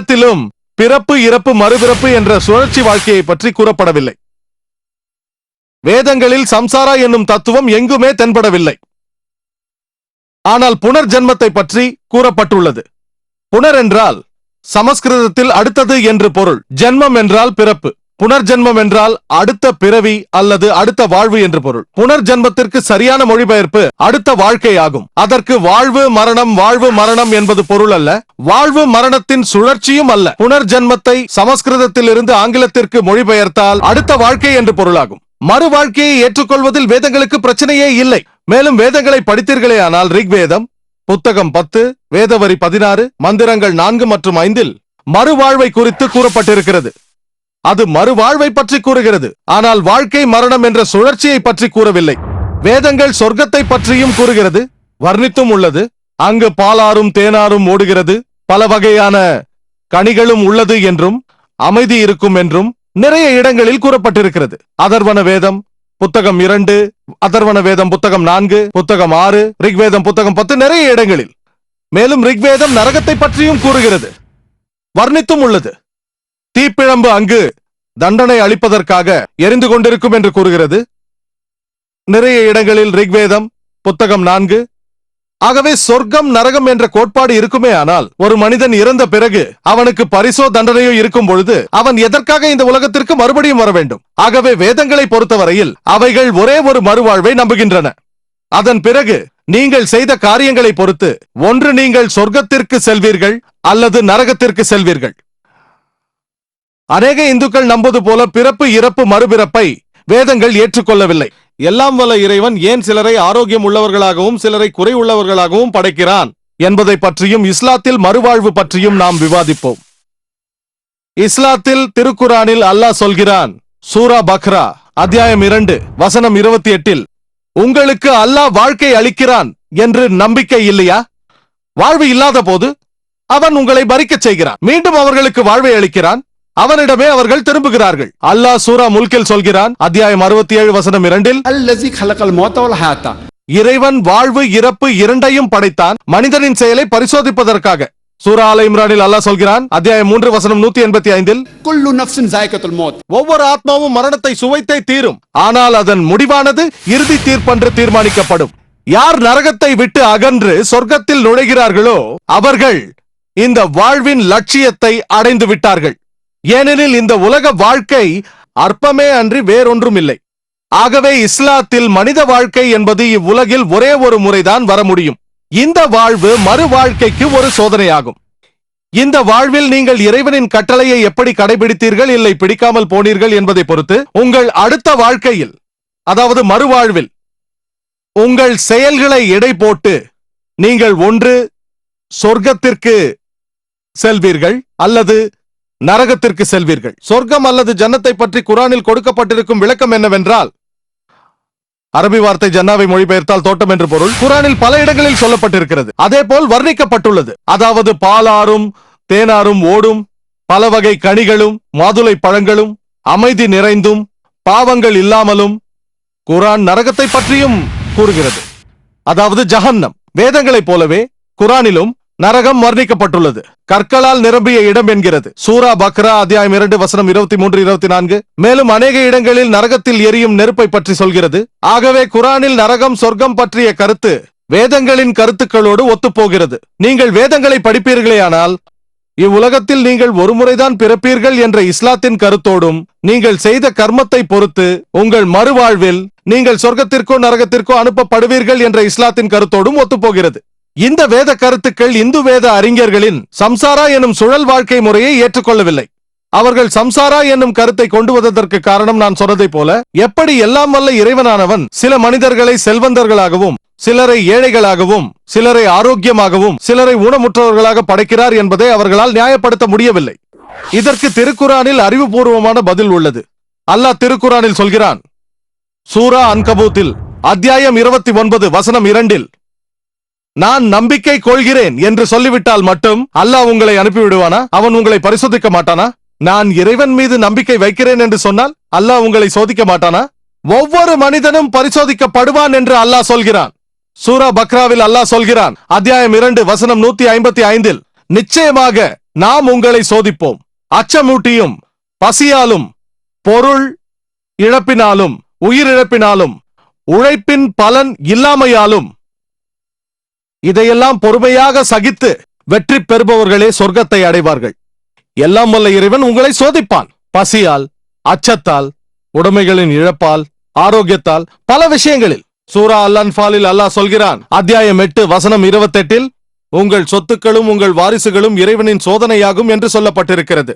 இடத்திலும் பிறப்பு இறப்பு மறுபிறப்பு என்ற சுழற்சி வாழ்க்கையை பற்றி கூறப்படவில்லை. வேதங்களில் சம்சாரா என்னும் தத்துவம் எங்குமே தென்படவில்லை. ஆனால் புனர் ஜென்மத்தை பற்றி கூறப்பட்டுள்ளது. புனர் என்றால் சமஸ்கிருதத்தில் அடுத்தது என்று பொருள். ஜென்மம் என்றால் பிறப்பு. புனர்ஜென்மம் என்றால் அடுத்த பிறவி அல்லது அடுத்த வாழ்வு என்று பொருள். புனர்ஜென்மத்திற்கு சரியான மொழிபெயர்ப்பு அடுத்த வாழ்க்கை ஆகும். அதற்கு வாழ்வு மரணம் வாழ்வு மரணம் என்பது பொருள் அல்ல. வாழ்வு மரணத்தின் சுழற்சியும் அல்ல. புனர்ஜென்மத்தை சமஸ்கிருதத்தில் இருந்து ஆங்கிலத்திற்கு மொழிபெயர்த்தால் அடுத்த வாழ்க்கை என்று பொருளாகும். மறு வாழ்க்கையை ஏற்றுக்கொள்வதில் வேதங்களுக்கு பிரச்சனையே இல்லை. மேலும் வேதங்களை படித்தீர்களே ஆனால் ரிக்வேதம் புத்தகம் பத்து வேதவரி பதினாறு மந்திரங்கள் நான்கு மற்றும் ஐந்தில் மறுவாழ்வை குறித்து கூறப்பட்டிருக்கிறது. அது மறுவாழ்வை பற்றி கூறுகிறது. ஆனால் வாழ்க்கை மரணம் என்ற சுழற்சியை பற்றி கூறவில்லை. வேதங்கள் சொர்க்கத்தை பற்றியும் கூறுகிறது. வர்ணித்தும் உள்ளது. அங்கு பாலாரும் தேனாரும் ஓடுகிறது. பல வகையான கனிகளும் உள்ளது என்றும் அமைதி இருக்கும் என்றும் நிறைய இடங்களில் கூறப்பட்டிருக்கிறது. அதர்வன வேதம் புத்தகம் இரண்டு அதர்வன வேதம் புத்தகம் நான்கு புத்தகம் ஆறு ரிக்வேதம் புத்தகம் பத்து நிறைய இடங்களில். மேலும் ரிக்வேதம் நரகத்தை பற்றியும் கூறுகிறது. வர்ணித்தும் உள்ளது. தீப்பிழம்பு அங்கு தண்டனை அளிப்பதற்காக எரிந்து கொண்டிருக்கும் என்று கூறுகிறது. நிறைய இடங்களில் ரிக்வேதம் புத்தகம் நான்கு. ஆகவே சொர்க்கம் நரகம் என்ற கோட்பாடு இருக்குமே ஆனால் ஒரு மனிதன் இறந்த பிறகு அவனுக்கு பரிசோ தண்டனையோ இருக்கும் பொழுது அவன் எதற்காக இந்த உலகத்திற்கு மறுபடியும் வர வேண்டும்? ஆகவே வேதங்களை பொறுத்தவரையில் அவைகள் ஒரே ஒரு மறுவாழ்வை நம்புகின்றன. அதன் பிறகு நீங்கள் செய்த காரியங்களை பொறுத்து ஒன்று நீங்கள் சொர்க்கத்திற்கு செல்வீர்கள் அல்லது நரகத்திற்கு செல்வீர்கள். அநேக இந்துக்கள் நம்புவது போல பிறப்பு இறப்பு மறுபிறப்பை வேதங்கள் ஏற்றுக்கொள்ளவில்லை. எல்லாம் வல்ல இறைவன் ஏன் சிலரை ஆரோக்கியம் உள்ளவர்களாகவும் சிலரை குறை உள்ளவர்களாகவும் படைக்கிறான் என்பதை பற்றியும் இஸ்லாத்தில் மறுவாழ்வு பற்றியும் நாம் விவாதிப்போம். இஸ்லாத்தில் திருக்குரானில் அல்லாஹ் சொல்கிறான் சூரா பக்ரா அத்தியாயம் இரண்டு வசனம் இருபத்தி எட்டில் உங்களுக்கு அல்லாஹ் வாழ்க்கை அளிக்கிறான் என்று நம்பிக்கை இல்லையா? வாழ்வு இல்லாத போது அவன் உங்களை பறிக்கச் செய்கிறான். மீண்டும் அவர்களுக்கு வாழ்வை அளிக்கிறான். அவனிடமே அவர்கள் திரும்புகிறார்கள். அல்லாஹ் சூரா முல்கில் சொல்கிறான் அத்தியாயம் அறுபத்தி ஏழு வசனம் இரண்டில் இறைவன் வாழ்வு இறப்பு இரண்டையும் படைத்தான் மனிதனின் செயலை பரிசோதிப்பதற்காக. சூரா அலை இம்ரானில் அல்லாஹ் சொல்கிறான் அத்தியாயம் மூன்று வசனம் நூத்தி எண்பத்தி ஐந்தில் ஒவ்வொரு ஆத்மாவும் மரணத்தை சுவைத்தே தீரும் ஆனால் அதன் முடிவானது இறுதி தீர்ப்பென்று தீர்மானிக்கப்படும். யார் நரகத்தை விட்டு அகன்று சொர்க்கத்தில் நுழைகிறார்களோ அவர்கள் இந்த வாழ்வின் லட்சியத்தை அடைந்து விட்டார்கள். ஏனெனில் இந்த உலக வாழ்க்கை அற்பமே அன்றி வேறொன்றும் இல்லை ஆகவே இஸ்லாத்தில் மனித வாழ்க்கை என்பது இவ்வுலகில் ஒரே ஒரு முறைதான் வர முடியும். இந்த வாழ்வு மறு வாழ்க்கைக்கு ஒரு சோதனையாகும். இந்த வாழ்வில் நீங்கள் இறைவனின் கட்டளையை எப்படி கடைபிடித்தீர்கள் இல்லை பிடிக்காமல் போனீர்கள் என்பதை பொறுத்து உங்கள் அடுத்த வாழ்க்கையில் அதாவது மறுவாழ்வில் உங்கள் செயல்களை எடை போட்டு நீங்கள் ஒன்று சொர்க்கத்திற்கு செல்வீர்கள் அல்லது நரகத்திற்கு செல்வீர்கள். சொர்க்கம் அல்லது ஜன்னத்தை பற்றி குரானில் கொடுக்கப்பட்டிருக்கும் விளக்கம் என்னவென்றால் அரபி வார்த்தை ஜன்னாவை மொழிபெயர்த்தால் தோட்டம் என்று பொருள் குரானில் பல இடங்களில் சொல்லப்பட்டிருக்கிறது. அதே போல் வர்ணிக்கப்பட்டுள்ளது. அதாவது பாலாரும் தேனாரும் ஓடும் பல வகை கனிகளும் மாதுளை பழங்களும் அமைதி நிறைந்தும் பாவங்கள் இல்லாமலும் குரான் நரகத்தை பற்றியும் கூறுகிறது. அதாவது ஜஹன்னம். வேதங்களைப் போலவே குரானிலும் நரகம் வர்ணிக்கப்பட்டுள்ளது. கற்களால் நிரம்பிய இடம் என்கிறது. சூரா பக்ரா அத்தியாயம் இரண்டு வசனம் இருபத்தி மூன்று இருபத்தி நான்கு. மேலும் அநேக இடங்களில் நரகத்தில் எரியும் நெருப்பை பற்றி சொல்கிறது. ஆகவே குரானில் நரகம் சொர்க்கம் பற்றிய கருத்து வேதங்களின் கருத்துக்களோடு ஒத்துப்போகிறது. நீங்கள் வேதங்களை படிப்பீர்களேயானால் இவ்வுலகத்தில் நீங்கள் ஒருமுறைதான் பிறப்பீர்கள் என்ற இஸ்லாத்தின் கருத்தோடும் நீங்கள் செய்த கர்மத்தை பொறுத்து உங்கள் மறுவாழ்வில் நீங்கள் சொர்க்கத்திற்கோ நரகத்திற்கோ அனுப்பப்படுவீர்கள் என்ற இஸ்லாத்தின் கருத்தோடும் ஒத்துப்போகிறது. இந்த வேத கருத்துக்கள் இந்து வேத அறிஞர்களின் சம்சாரா எனும் சுழல் வாழ்க்கை முறையை ஏற்றுக்கொள்ளவில்லை. அவர்கள் சம்சாரா என்னும் கருத்தை கொண்டு வந்ததற்கு காரணம் நான் சொன்னதைப் போல எப்படி எல்லாம் வல்ல இறைவனானவன் சில மனிதர்களை செல்வந்தர்களாகவும் சிலரை ஏழைகளாகவும் சிலரை ஆரோக்கியமாகவும் சிலரை ஊனமுற்றவர்களாக படைக்கிறார் என்பதை அவர்களால் நியாயப்படுத்த முடியவில்லை. இதற்கு திருக்குறானில் அறிவுபூர்வமான பதில் உள்ளது. அல்லாஹ் திருக்குறானில் சொல்கிறான். சூரா அன்கபூத்தில் அத்தியாயம் இருபத்தி ஒன்பது வசனம் இரண்டில் நான் நம்பிக்கை கொள்கிறேன் என்று சொல்லிவிட்டால் மட்டும் அல்லாஹ் உங்களை அனுப்பிவிடுவானா? அவன் உங்களை பரிசோதிக்க மாட்டானா? நான் இறைவன் மீது நம்பிக்கை வைக்கிறேன் என்று சொன்னால் அல்லாஹ் உங்களை சோதிக்க மாட்டானா? ஒவ்வொரு மனிதனும் பரிசோதிக்கப்படுவான் என்று அல்லாஹ் சொல்கிறான். சூரா பக்ராவில் அல்லாஹ் சொல்கிறான். அத்தியாயம் இரண்டு வசனம் நூத்தி ஐம்பத்தி ஐந்தில் நிச்சயமாக நாம் உங்களை சோதிப்போம். அச்சமூட்டியும் பசியாலும் பொருள் இழப்பினாலும் உயிரிழப்பினாலும் உழைப்பின் பலன் இல்லாமையாலும் இதையெல்லாம் பொறுமையாக சகித்து வெற்றி பெறுபவர்களே சொர்க்கத்தை அடைவார்கள். எல்லாம் வல்ல இறைவன் உங்களை சோதிப்பான். பசியால் அச்சத்தால் உடைமைகளின் இழப்பால் ஆரோக்கியத்தால் பல விஷயங்களில். சூரா அல்லன்பாலில் அல்லாஹ் சொல்கிறான். அத்தியாயம் எட்டு வசனம் இருபத்தெட்டில் உங்கள் சொத்துக்களும் உங்கள் வாரிசுகளும் இறைவனின் சோதனையாகும் என்று சொல்லப்பட்டிருக்கிறது.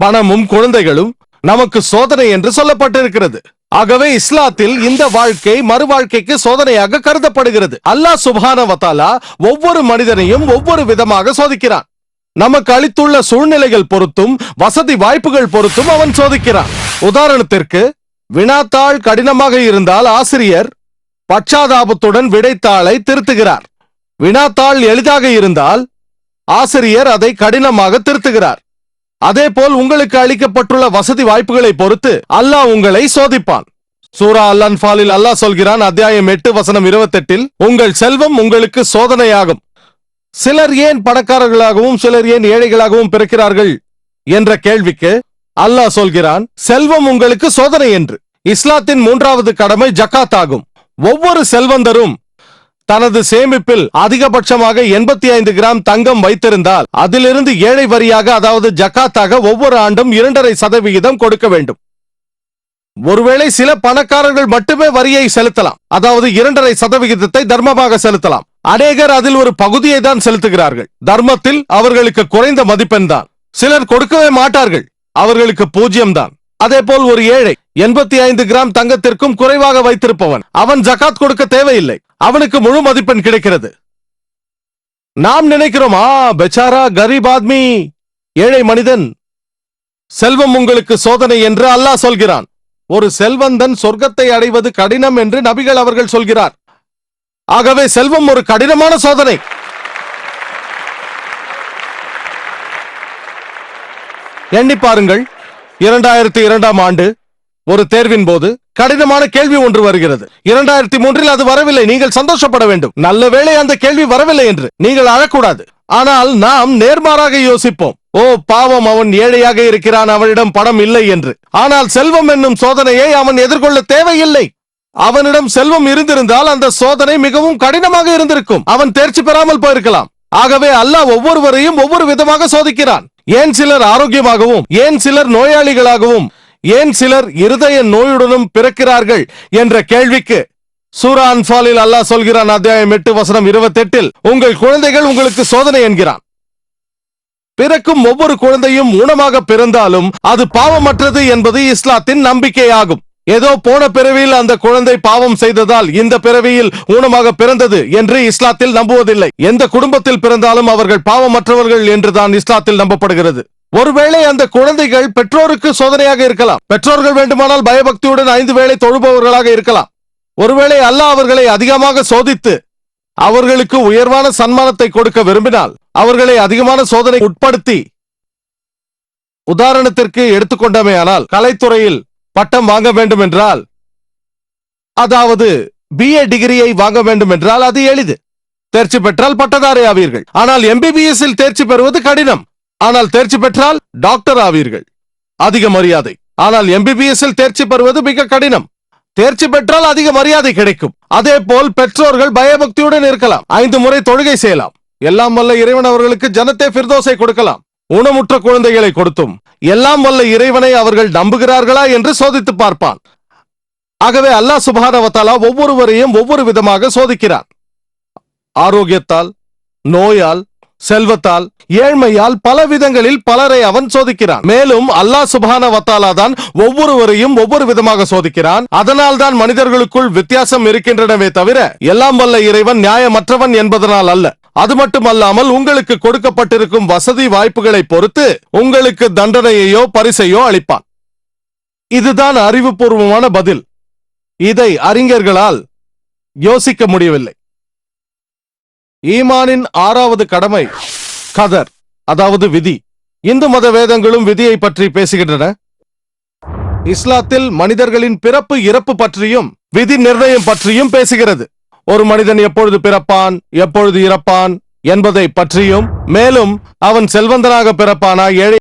பணமும் குழந்தைகளும் நமக்கு சோதனை என்று சொல்லப்பட்டிருக்கிறது. ஆகவே இஸ்லாத்தில் இந்த வாழ்க்கை மறு வாழ்க்கைக்கு சோதனையாக கருதப்படுகிறது. அல்லாஹ் சுபான வத்தாலா ஒவ்வொரு மனிதனையும் ஒவ்வொரு விதமாக சோதிக்கிறான். நமக்கு அளித்துள்ள சூழ்நிலைகள் பொறுத்தும் வசதி வாய்ப்புகள் பொறுத்தும் அவன் சோதிக்கிறான். உதாரணத்திற்கு வினாத்தாள் கடினமாக இருந்தால் ஆசிரியர் பச்சாதாபத்துடன் விடைத்தாளை திருத்துகிறார். வினாத்தாள் எளிதாக இருந்தால் ஆசிரியர் அதை கடினமாக திருத்துகிறார். அதேபோல் உங்களுக்கு அளிக்கப்பட்டுள்ள வசதி வாய்ப்புகளை பொறுத்து அல்லாஹ் உங்களை சோதிப்பான். சூரா அல்லன்பாலில் அல்லாஹ் சொல்கிறான் அத்தியாயம் எட்டு வசனம் இருபத்தெட்டில் உங்கள் செல்வம் உங்களுக்கு சோதனையாகும். சிலர் ஏன் பணக்காரர்களாகவும் சிலர் ஏன் ஏழைகளாகவும் பிறக்கிறார்கள்? என்ற கேள்விக்கு அல்லாஹ் சொல்கிறான் செல்வம் உங்களுக்கு சோதனை என்று. இஸ்லாத்தின் மூன்றாவது கடமை ஜக்காத் ஆகும். ஒவ்வொரு செல்வந்தரும் தனது சேமிப்பில் அதிகபட்சமாக எண்பத்தி ஐந்து கிராம் தங்கம் வைத்திருந்தால் அதிலிருந்து ஏழை வரியாக அதாவது ஜக்காத்தாக ஒவ்வொரு ஆண்டும் இரண்டரை சதவிகிதம் கொடுக்க வேண்டும். ஒருவேளை சில பணக்காரர்கள் மட்டுமே வரியை செலுத்தலாம். அதாவது இரண்டரை சதவிகிதத்தை தர்மமாக செலுத்தலாம். அநேகர் அதில் ஒரு பகுதியை தான் செலுத்துகிறார்கள். தர்மத்தில் அவர்களுக்கு குறைந்த மதிப்பெண் தான். சிலர் கொடுக்கவே மாட்டார்கள். அவர்களுக்கு பூஜ்யம் தான். அதேபோல் ஒரு ஏழை எண்பத்தி ஐந்து கிராம் தங்கத்திற்கும் குறைவாக வைத்திருப்பவன் அவன் ஜகாத் கொடுக்க தேவையில்லை. அவனுக்கு முழு மதிப்பெண் கிடைக்கிறது. நாம் நினைக்கிறோமா பெச்சாரா கரீப் ஆத்மி ஏழை மனிதன் செல்வம் உங்களுக்கு சோதனை என்று அல்லாஹ் சொல்கிறான். ஒரு செல்வந்தன் சொர்க்கத்தை அடைவது கடினம் என்று நபிகள் அவர்கள் சொல்கிறார். ஆகவே செல்வம் ஒரு கடினமான சோதனை. எண்ணி பாருங்கள் இரண்டாயிரத்தி இரண்டாம் ஆண்டு ஒரு தேர்வின் போது கடினமான கேள்வி ஒன்று வருகிறது. இரண்டாயிரத்தி மூன்றில் அது வரவில்லை. நீங்கள் சந்தோஷப்பட வேண்டும். நல்ல வேளை அந்த கேள்வி வரவில்லை என்று நீங்கள் அழக்கூடாது. ஆனால் நாம் நேர்மாறாக யோசிப்போம். ஓ பாவம் அவன் ஏழையாக இருக்கிறான் அவனிடம் பணம் இல்லை என்று. ஆனால் செல்வம் என்னும் சோதனையை அவன் எதிர்கொள்ள தேவையில்லை. அவனிடம் செல்வம் இருந்திருந்தால் அந்த சோதனை மிகவும் கடினமாக இருந்திருக்கும். அவன் தேர்ச்சி பெறாமல் போயிருக்கலாம். ஆகவே அல்லாஹ் ஒவ்வொருவரையும் ஒவ்வொரு விதமாக சோதிக்கிறான். ஏன் சிலர் ஆரோக்கியமாகவும் ஏன் சிலர் நோயாளிகளாகவும் ஏன் சிலர் இருதய நோயுடனும் பிறக்கிறார்கள் என்ற கேள்விக்கு சூரா அன்பாலில் அல்லாஹ் சொல்கிறான் அத்தியாயம் எட்டு வசனம் இருபத்தெட்டில் உங்கள் குழந்தைகள் உங்களுக்கு சோதனை என்கிறான். பிறக்கும் ஒவ்வொரு குழந்தையும் ஊனமாக பிறந்தாலும் அது பாவமற்றது என்பது இஸ்லாத்தின் நம்பிக்கையாகும். ஏதோ போன பிறவியில் அந்த குழந்தை பாவம் செய்ததால் இந்த பிறவியில் ஊனமாக பிறந்தது என்று இஸ்லாத்தில் நம்புவதில்லை. எந்த குடும்பத்தில் பிறந்தாலும் அவர்கள் பாவமற்றவர்கள் என்றுதான் இஸ்லாத்தில் நம்பப்படுகிறது. ஒருவேளை அந்த குழந்தைகள் பெற்றோருக்கு சோதனையாக இருக்கலாம். பெற்றோர்கள் வேண்டுமானால் பயபக்தியுடன் ஐந்து வேளை தொழுபவர்களாக இருக்கலாம். ஒருவேளை அல்லாஹ் அவர்களை அதிகமாக சோதித்து அவர்களுக்கு உயர்வான சன்மானத்தை கொடுக்க விரும்பினால் அவர்களை அதிகமான சோதனை உட்படுத்தி உதாரணத்திற்கு எடுத்துக்கொண்டமையானால் கலைத்துறையில் பட்டம் வாங்க வேண்டும் என்றால் அதாவது பிஏ டிகிரியை வாங்க வேண்டும் என்றால் அது எளிது. தேர்ச்சி பெற்றால் பட்டதாரி ஆவீர்கள். ஆனால் எம்பிபிஎஸ் இல் தேர்ச்சி பெறுவது கடினம். ஆனால் தேர்ச்சி பெற்றால் டாக்டர் ஆவீர்கள். அதிக மரியாதை. ஆனால் எம்பிபிஎஸ்ஸில் தேர்ச்சி பெறுவது மிக கடினம். தேர்ச்சி பெற்றால் அதிக மரியாதை கிடைக்கும். அதே போல் பெற்றோர்கள் பயபக்தியுடன் இருக்கலாம். ஐந்து முறை தொழுகை செய்யலாம். எல்லாம் வல்ல இறைவன் அவர்களுக்கு ஜனத்தை பிர்தோசை கொடுக்கலாம். ஊனமுற்ற குழந்தைகளை கொடுத்தும். எல்லாம் வல்ல இறைவனை அவர்கள் நம்புகிறார்களா என்று சோதித்து பார்ப்பான். ஆகவே அல்லாஹ் சுபானவத்தாலா ஒவ்வொருவரையும் ஒவ்வொரு விதமாக சோதிக்கிறார் ஆரோக்கியத்தால் நோயால் செல்வத்தால் ஏழ்மையால் பல விதங்களில் பலரை அவன் சோதிக்கிறான். மேலும் அல்லாஹ் சுபான வத்தாலா தான் ஒவ்வொருவரையும் ஒவ்வொரு விதமாக சோதிக்கிறான். அதனால் தான் மனிதர்களுக்குள் வித்தியாசம் இருக்கின்றனவே தவிர எல்லாம் வல்ல இறைவன் நியாயமற்றவன் என்பதனால் அல்ல. அது மட்டுமல்லாமல் உங்களுக்கு கொடுக்கப்பட்டிருக்கும் வசதி வாய்ப்புகளை பொறுத்து உங்களுக்கு தண்டனையையோ பரிசையோ அளிப்பான். இதுதான் அறிவுபூர்வமான பதில். இதை அறிஞர்களால் யோசிக்க முடியவில்லை. ஈமானின் ஆறாவது கடமை கதர் அதாவது விதி. இந்து மத வேதங்களும் விதியை பற்றி பேசுகின்றன. இஸ்லாத்தில் மனிதர்களின் பிறப்பு இறப்பு பற்றியும் விதி நிர்ணயம் பற்றியும் பேசுகிறது. ஒரு மனிதன் எப்பொழுது பிறப்பான் எப்பொழுது இறப்பான் என்பதை பற்றியும் மேலும் அவன் செல்வந்தனாக பிறப்பானா ஏழை